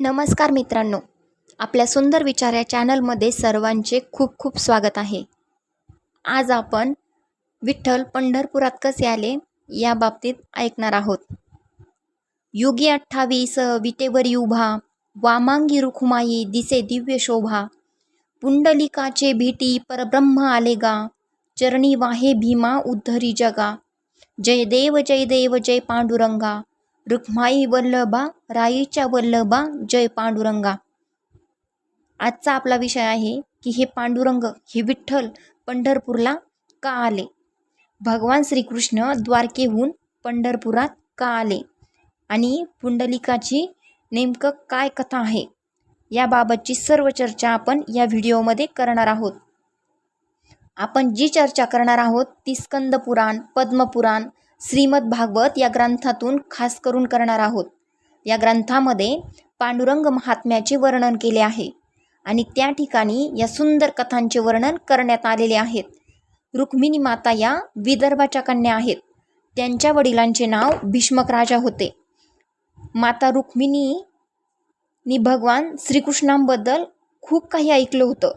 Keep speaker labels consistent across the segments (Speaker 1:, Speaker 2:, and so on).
Speaker 1: नमस्कार मित्रांनो. आपल्या सुंदर विचार या चॅनलमध्ये सर्वांचे खूप खूप स्वागत आहे. आज आपण विठ्ठल पंढरपुरात कसे आले या बाबतीत ऐकणार आहोत. युगी अठ्ठावीस विटेवरी उभा वामांगी रुखुमाई दिसे दिव्य शोभा पुंडलिकाचे भेटी परब्रह्म आले गा चरणी वाहे भीमा उद्धरी जगा जय देव जय देव जय पांडुरंगा रुक्माई वल्लभा राईच्या वल्लभा जय पांडुरंगा. आजचा आपला विषय आहे की हे पांडुरंग हे विठ्ठल पंढरपूरला का आले? भगवान श्रीकृष्ण द्वारकेहून पंढरपुरात का आले? आणि पुंडलिकाची नेमकं काय कथा आहे? याबाबतची सर्व चर्चा आपण या व्हिडिओमध्ये करणार आहोत. आपण जी चर्चा करणार आहोत ती स्कंद पुराण पद्मपुराण श्रीमद भागवत या ग्रंथातून खास करून करणार आहोत. या ग्रंथामध्ये पांडुरंग महात्म्याचे वर्णन केले आहे आणि त्या ठिकाणी या सुंदर कथांचे वर्णन करण्यात आलेले आहेत. रुक्मिणी माता या विदर्भाच्या कन्या आहेत. त्यांच्या वडिलांचे नाव भीष्मक राजा होते. माता रुक्मिणीनी भगवान श्रीकृष्णांबद्दल खूप काही ऐकलं होतं.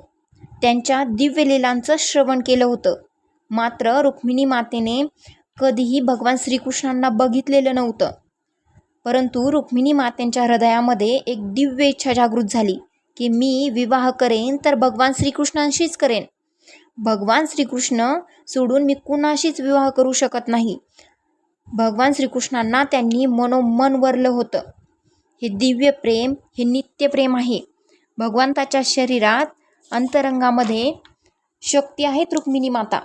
Speaker 1: त्यांच्या दिव्य लिलांचं श्रवण केलं होतं. मात्र रुक्मिणी मातेने कधीही भगवान श्रीकृष्णांना बघितलेलं नव्हतं. परंतु रुक्मिणी मातेंच्या हृदयामध्ये एक दिव्य इच्छा जागृत झाली की मी विवाह करेन तर भगवान श्रीकृष्णांशीच करेन. भगवान श्रीकृष्ण सोडून मी कुणाशीच विवाह करू शकत नाही. भगवान श्रीकृष्णांना त्यांनी मनोमन वरलं होतं. हे दिव्य प्रेम हे नित्य प्रेम आहे. भगवंताच्या शरीरात अंतरंगामध्ये शक्ती आहेत रुक्मिणी माता.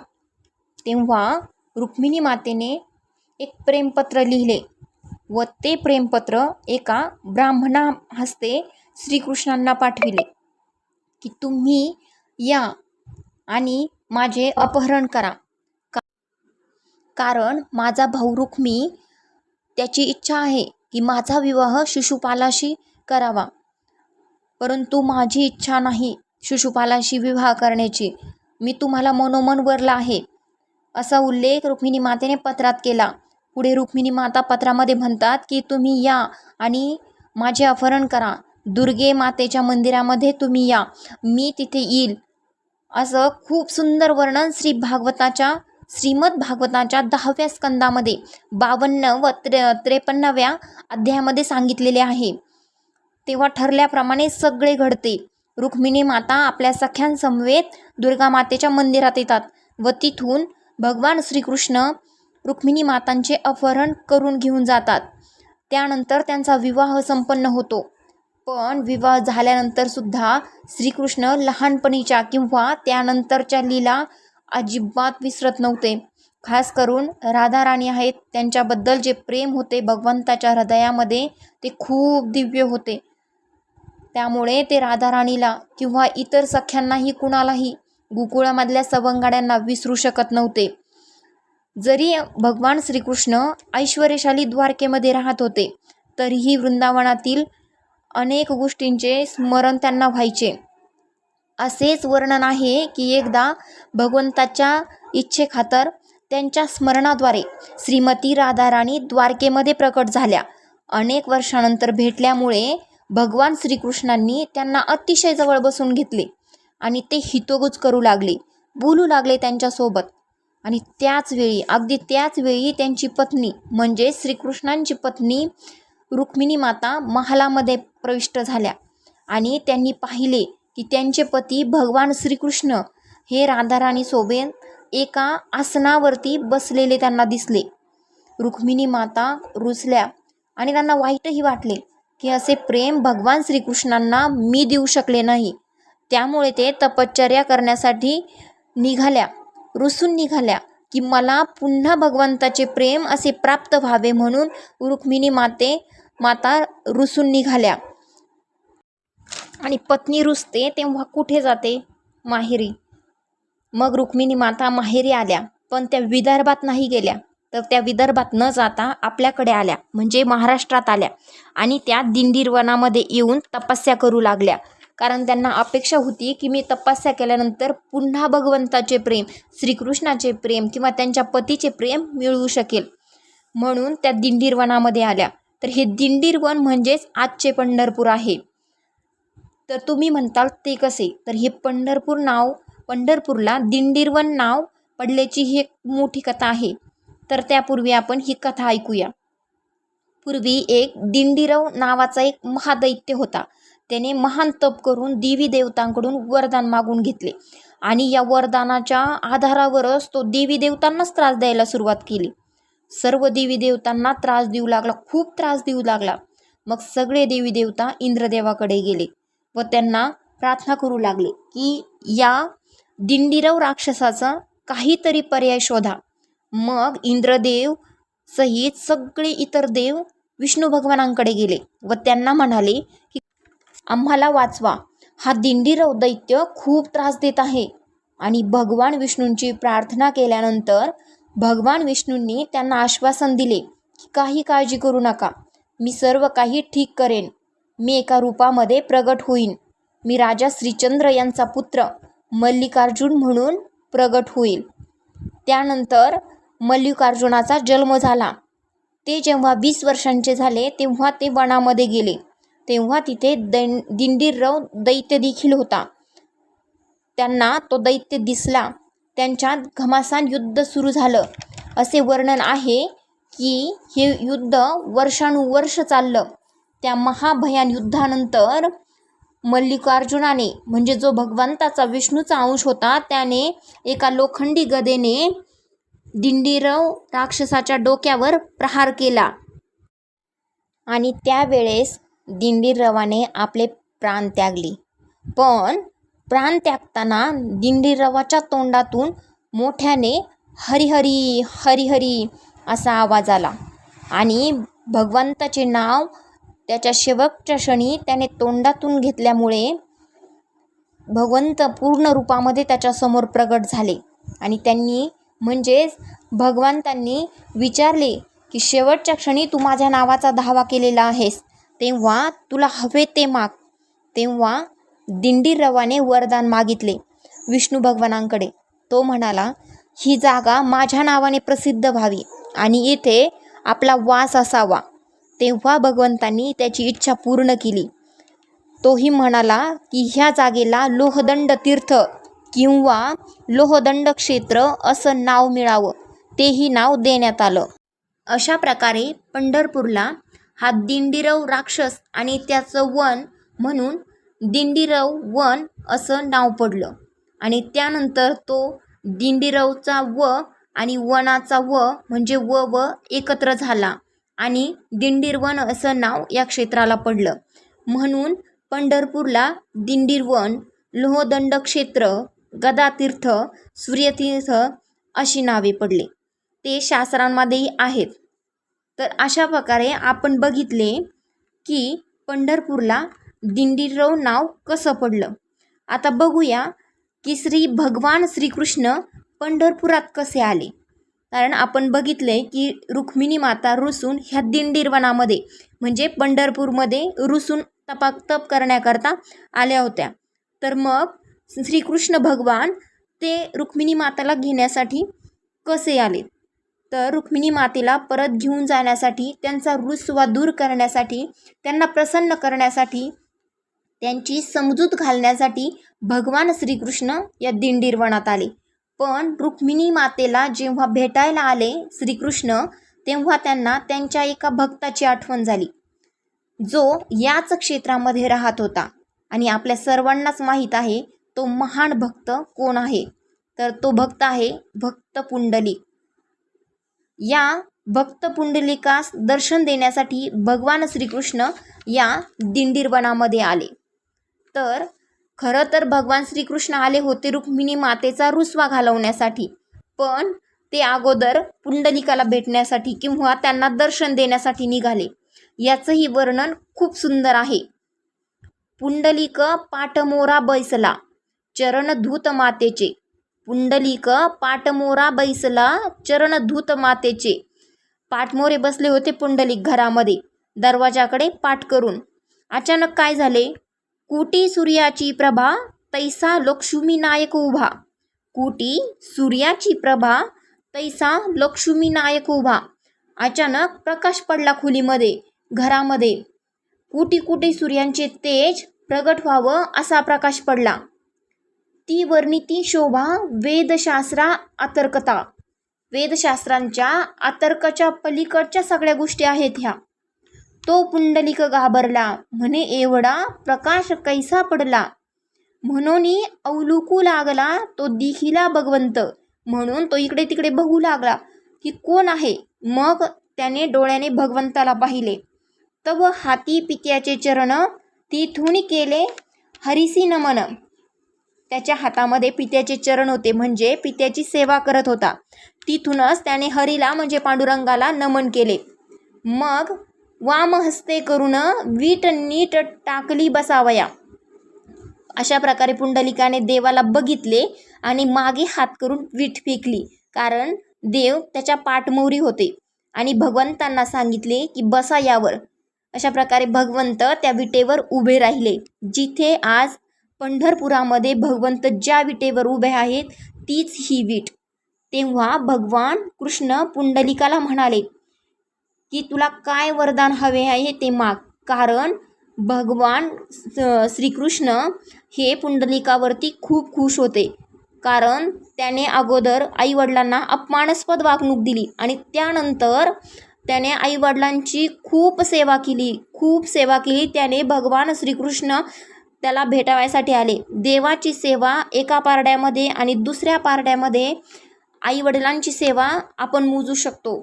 Speaker 1: तेव्हा रुक्मिणी मातेने एक प्रेमपत्र लिहिले व ते प्रेमपत्र एका ब्राह्मणा हस्ते श्रीकृष्णांना पाठविले की तुम्ही या आणि माझे अपहरण करा. का कारण माझा भाऊ रुक्मी त्याची इच्छा आहे की माझा विवाह शिशुपालाशी करावा. परंतु माझी इच्छा नाही शिशुपालाशी विवाह करण्याची. मी तुम्हाला मनोमन वरला आहे. असा उल्लेख रुक्मिणी मातेने पत्रात केला. पुढे रुक्मिणी माता पत्रामध्ये म्हणतात की तुम्ही या आणि माझे अपहरण करा. दुर्गे मातेच्या मंदिरामध्ये तुम्ही या. मी तिथे येईल. असं खूप सुंदर वर्णन श्री भागवताच्या श्रीमद भागवताच्या दहाव्या स्कंदामध्ये बावन्न व त्रे त्रेपन्नाव्या अध्यायामध्ये सांगितलेले आहे. तेव्हा ठरल्याप्रमाणे सगळे घडते. रुक्मिणी माता आपल्या सख्यांसमवेत दुर्गा मातेच्या मंदिरात येतात व तिथून भगवान श्रीकृष्ण रुक्मिणी मातांचे अपहरण करून घेऊन जातात. त्यानंतर त्यांचा विवाह संपन्न होतो. पण विवाह झाल्यानंतरसुद्धा श्रीकृष्ण लहानपणीच्या किंवा त्यानंतरच्या लीला अजिबात विसरत नव्हते. खास करून राधा राणी आहेत त्यांच्याबद्दल जे प्रेम होते भगवंताच्या हृदयामध्ये ते खूप दिव्य होते. त्यामुळे ते राधा राणीला किंवा इतर सख्यांनाही कुणालाही गोकुळामधल्या सवंगाड्यांना विसरू शकत नव्हते. जरी भगवान श्रीकृष्ण ऐश्वर्यशाली द्वारकेमध्ये राहत होते तरीही वृंदावनातील अनेक गोष्टींचे स्मरण त्यांना व्हायचे. असेच वर्णन आहे की एकदा भगवंताच्या इच्छेखातर त्यांच्या स्मरणाद्वारे श्रीमती राधाराणी द्वारकेमध्ये प्रकट झाल्या. अनेक वर्षानंतर भेटल्यामुळे भगवान श्रीकृष्णांनी त्यांना अतिशय जवळ बसून घेतले. आणि ते हितोगूज करू लागले बोलू लागले त्यांच्यासोबत. आणि त्याचवेळी अगदी त्याच वेळी त्यांची पत्नी म्हणजे श्रीकृष्णांची पत्नी रुक्मिणी माता महालामध्ये प्रविष्ट झाल्या. आणि त्यांनी पाहिले की त्यांचे पती भगवान श्रीकृष्ण हे राधाराणीसोबत एका आसनावरती बसलेले त्यांना दिसले. रुक्मिणी माता रुचल्या आणि त्यांना वाईटही वाटले की असे प्रेम भगवान श्रीकृष्णांना मी देऊ शकले नाही. त्यामुळे ते तपश्चर्या करण्यासाठी निघाल्या. रुसून निघाल्या की मला पुन्हा भगवंताचे प्रेम असे प्राप्त व्हावे म्हणून रुक्मिणी माते माता रुसून निघाल्या. आणि पत्नी रुसते तेव्हा कुठे जाते? माहेरी. मग रुक्मिणी माता माहेरी आल्या. पण त्या विदर्भात नाही गेल्या. तर त्या विदर्भात न जाता आपल्याकडे आल्या. म्हणजे महाराष्ट्रात आल्या. आणि त्या दिंडीर वनामध्ये येऊन तपस्या करू लागल्या. कारण त्यांना अपेक्षा होती की मी तपस्या केल्यानंतर पुन्हा भगवंताचे प्रेम श्रीकृष्णाचे प्रेम किंवा त्यांच्या पतीचे प्रेम मिळवू शकेल. म्हणून त्या दिंडीरवनामध्ये आल्या. तर हे दिंडीरवन म्हणजेच आजचे पंढरपूर आहे. तर तुम्ही म्हणताल ते कसे? तर हे पंढरपूर नाव पंढरपूरला दिंडीरवन नाव पडल्याची ही एक मोठी कथा आहे. तर त्यापूर्वी आपण ही कथा ऐकूया. पूर्वी एक दिंडीरव नावाचा एक महादैत्य होता. त्याने महान तप करून देवी देवतांकडून वरदान मागून घेतले. आणि या वरदानाच्या आधारावरच तो देवी देवतांनाच त्रास द्यायला सुरुवात केली. सर्व देवी देवतांना त्रास देऊ लागला खूप त्रास देऊ लागला. मग सगळे देवी देवता इंद्रदेवाकडे गेले व त्यांना प्रार्थना करू लागले की या दिंडीरव राक्षसाचा काहीतरी पर्याय शोधा. मग इंद्रदेव सहित सगळे इतर देव विष्णू भगवानांकडे गेले व त्यांना म्हणाले की आम्हाला वाचवा. हा दिंडीरव दैत्य खूप त्रास देत आहे. आणि भगवान विष्णूंची प्रार्थना केल्यानंतर भगवान विष्णूंनी त्यांना आश्वासन दिले की काही काळजी करू नका. मी सर्व काही ठीक करेन. मी एका रूपामध्ये प्रगट होईन. मी राजा श्रीचंद्र यांचा पुत्र मल्लिकार्जुन म्हणून प्रगट होईल. त्यानंतर मल्लिकार्जुनाचा जन्म झाला. ते जेव्हा वीस वर्षांचे झाले तेव्हा ते वनामध्ये गेले. तेव्हा तिथे दैन दिंडीरव दैत्य देखील होता. त्यांना तो दैत्य दिसला. त्यांच्यात घमासान युद्ध सुरू झालं. असे वर्णन आहे की हे युद्ध वर्षानुवर्ष चाललं. त्या महाभयान युद्धानंतर मल्लिकार्जुनाने म्हणजे जो भगवंताचा विष्णूचा अंश होता त्याने एका लोखंडी गदेने दिंडीरव राक्षसाच्या डोक्यावर प्रहार केला. आणि त्यावेळेस दिंडीरवाने आपले प्राण त्यागले. पण प्राण त्यागताना दिंडीरवाच्या तोंडातून मोठ्याने हरिहरी हरिहरी असा आवाज आला. आणि भगवंताचे नाव त्याच्या शेवटच्या क्षणी त्याने तोंडातून घेतल्यामुळे भगवंत पूर्ण रूपामध्ये त्याच्यासमोर प्रगट झाले. आणि त्यांनी म्हणजेच भगवंतांनी विचारले की शेवटच्या क्षणी तू माझ्या नावाचा धावा केलेला आहेस. तेव्हा तुला हवे ते माग. तेव्हा दिंडीरवाने वरदान मागितले विष्णू भगवानांकडे. तो म्हणाला ही जागा माझ्या नावाने प्रसिद्ध व्हावी आणि येथे आपला वास असावा. तेव्हा भगवंतांनी त्याची इच्छा पूर्ण केली. तोही म्हणाला की ह्या जागेला लोहदंड तीर्थ किंवा लोहदंड क्षेत्र असं नाव मिळावं. तेही नाव देण्यात आलं. अशा प्रकारे पंढरपूरला हा दिंडीरव राक्षस आणि त्याचं वन म्हणून दिंडीरव वन असं नाव पडलं. आणि त्यानंतर तो दिंडीरवचा व आणि वनाचा व म्हणजे व व एकत्र झाला आणि दिंडीरवन असं नाव या क्षेत्राला पडलं. म्हणून पंढरपूरला दिंडीरवन लोहदंड क्षेत्र गदातीर्थ सूर्यतीर्थ अशी नावे पडले. ते शास्त्रांमध्येही आहेत. तर अशा प्रकारे आपण बघितले की पंढरपूरला दिंडीरव नाव कसं पडलं? आता बघूया की श्री भगवान श्रीकृष्ण पंढरपुरात कसे आले? कारण आपण बघितले की रुक्मिणी माता रुसून ह्या दिंडीरवनामध्ये म्हणजे पंढरपूरमध्ये रुसून तपा तप करण्याकरता आल्या होत्या. तर मग श्रीकृष्ण भगवान ते रुक्मिणी माताला घेण्यासाठी कसे आले? तर रुक्मिणी मातेला परत घेऊन जाण्यासाठी त्यांचा रुसवा दूर करण्यासाठी त्यांना प्रसन्न करण्यासाठी त्यांची समजूत घालण्यासाठी भगवान श्रीकृष्ण या दिंडीरवनात आले. पण रुक्मिणी मातेला जेव्हा भेटायला आले श्रीकृष्ण तेव्हा त्यांना त्यांच्या एका भक्ताची आठवण झाली. जो याच क्षेत्रामध्ये राहत होता आणि आपल्या सर्वांनाच माहीत आहे तो महान भक्त कोण आहे? तर तो भक्त आहे भक्त पुंडलिक. या भक्त पुंडलिकास दर्शन देण्यासाठी भगवान श्रीकृष्ण या दिंडीरवनामध्ये आले. तर खरं तर भगवान श्रीकृष्ण आले होते रुक्मिणी मातेचा रुसवा घालवण्यासाठी पण ते अगोदर पुंडलिकाला भेटण्यासाठी किंवा त्यांना दर्शन देण्यासाठी निघाले. याचंही वर्णन खूप सुंदर आहे. पुंडलिक पाटमोरा बैसला चरणधूत मातेचे पुंडलिक पाटमोरा बैसला चरणधूत मातेचे. पाटमोरे बसले होते पुंडलिक घरामध्ये. दरवाजाकडे पाठ करून. अचानक काय झाले? कुटी सूर्याची प्रभा तैसा लक्ष्मी नायक उभा. कुटी सूर्याची प्रभा तैसा लक्ष्मी नायक उभा. अचानक प्रकाश पडला खोलीमध्ये घरामध्ये. कुटी कुटी सूर्यांचे तेज प्रगट व्हावं असा प्रकाश पडला. ती वर्णिती शोभा वेदशास्त्रा आतर्कता वेदशास्त्रांच्या आतर्काच्या पलीकडच्या सगळ्या गोष्टी आहेत ह्या. तो पुंडलिक घाबरला म्हणे एवढा प्रकाश कैसा पडला? म्हणून अवलुकू लागला तो दिखिला भगवंत. म्हणून तो इकडे तिकडे बघू लागला की कोण आहे. मग त्याने डोळ्याने भगवंताला पाहिले. तव हाती पित्याचे चरण तिथून केले हरिसी नमन. त्याच्या हातामध्ये पित्याचे चरण होते म्हणजे पित्याची सेवा करत होता. तिथूनच त्याने हरीला म्हणजे पांडुरंगाला नमन केले. मग वामहस्ते करून वीट नीट टाकली बसावया. अशा प्रकारे पुंडलिकाने देवाला बघितले आणि मागे हात करून वीट फेकली कारण देव त्याच्या पाठमोरी होते. आणि भगवंतांना सांगितले की बसा यावर. अशा प्रकारे भगवंत त्या विटेवर उभे राहिले जिथे आज पंढरपुरामध्ये भगवंत ज्या विटेवर उभे आहेत तीच ही वीट. तेव्हा भगवान कृष्ण पुंडलिकाला म्हणाले की तुला काय वरदान हवे आहे ते माग. कारण भगवान श्रीकृष्ण हे पुंडलिकावरती खूप खुश होते. कारण त्याने अगोदर आईवडिलांना अपमानास्पद वागणूक दिली आणि त्यानंतर त्याने आईवडिलांची खूप सेवा केली. खूप सेवा केली. त्याने भगवान श्रीकृष्ण त्याला भेटावयासाठी आले. देवाची सेवा एका पारड्यामध्ये आणि दुसऱ्या पारड्यामध्ये आईवडिलांची सेवा आपण मोजू शकतो.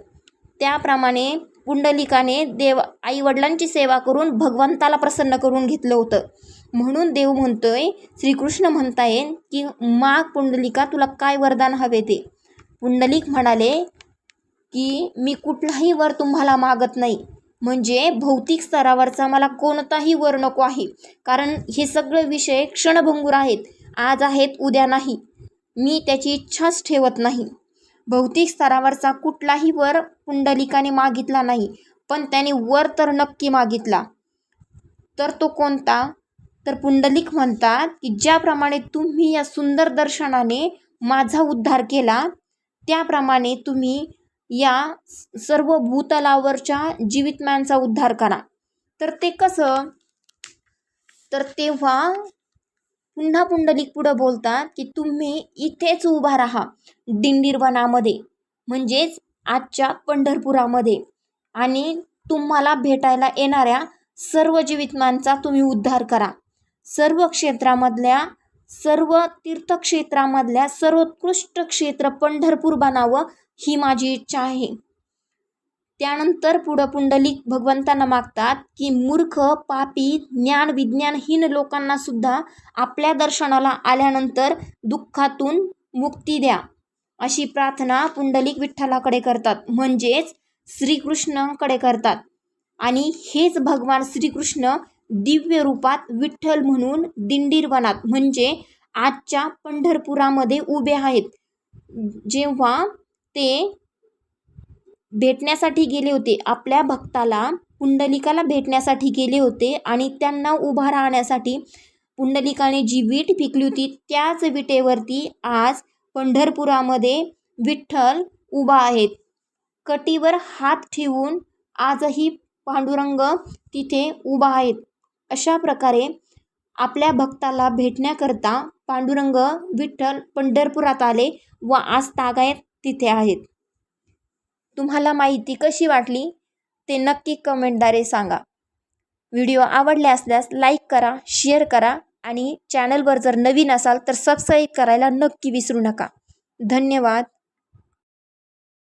Speaker 1: त्याप्रमाणे पुंडलिकाने देव आईवडिलांची सेवा करून भगवंताला प्रसन्न करून घेतलं होतं. म्हणून देव म्हणतोय श्रीकृष्ण म्हणताय की माग पुंडलिका तुला काय वरदान हवे ते? पुंडलिक म्हणाले की मी कुठलाही वर तुम्हाला मागत नाही. म्हणजे भौतिक स्तरावरचा मला कोणताही वर नको आहे. कारण हे सगळे विषय क्षणभंगूर आहेत. आज आहेत उद्या नाही. मी त्याची इच्छाच ठेवत नाही. भौतिक स्तरावरचा कुठलाही वर पुंडलिकाने मागितला नाही पण त्याने वर तर नक्की मागितला. तर तो कोणता? तर पुंडलिक म्हणतात की ज्याप्रमाणे तुम्ही या सुंदर दर्शनाने माझा उद्धार केला त्याप्रमाणे तुम्ही या सर्व भूतलावरच्या जीवितम्यांचा उद्धार करा. तर ते कसं? तर तेव्हा पुन्हा पुंडलिक पुढं बोलतात की तुम्ही इथेच उभा राहा दिंडीरवनामध्ये म्हणजेच आजच्या पंढरपुरामध्ये. आणि तुम्हाला भेटायला येणाऱ्या सर्व जीवितमांचा तुम्ही उद्धार करा. सर्व क्षेत्रामधल्या सर्व तीर्थक्षेत्रामधल्या सर्वोत्कृष्ट क्षेत्र पंढरपूर बनावं ही माझी इच्छा आहे. त्यानंतर पुढं पुंडलिक भगवंतांना मागतात की मूर्ख पापी ज्ञान विज्ञानहीन लोकांना सुद्धा आपल्या दर्शनाला आल्यानंतर दुःखातून मुक्ती द्या अशी प्रार्थना पुंडलिक विठ्ठलाकडे करतात. म्हणजेच श्रीकृष्णाकडे करतात. आणि हेच भगवान श्रीकृष्ण दिव्य रूपात विठ्ठल म्हणून दिंडीरवनात म्हणजे आजच्या पंढरपुरामध्ये उभे आहेत. जेव्हा ते भेटण्यासाठी गेले होते आपल्या भक्ताला पुंडलिकाला भेटण्यासाठी गेले होते आणि त्यांना उभा राहण्यासाठी पुंडलिकाने जी वीट पिकली होती त्याच विटेवरती आज पंढरपुरामध्ये विठ्ठल उभा आहेत. कटीवर हात ठेवून आजही पांडुरंग तिथे उभा आहेत. अशा प्रकारे आपल्या भक्ताला भेटण्याकरता पांडुरंग विठ्ठल पंढरपुरात आले व आज तागायत तिथे आहेत. तुम्हाला माहिती कशी वाटली? ते नक्की कमेंटद्वारे सांगा. व्हिडिओ आवडले असल्यास लाईक करा शेअर करा आणि चॅनलवर जर नवीन असाल तर सबस्क्राईब करायला नक्की विसरू नका. धन्यवाद.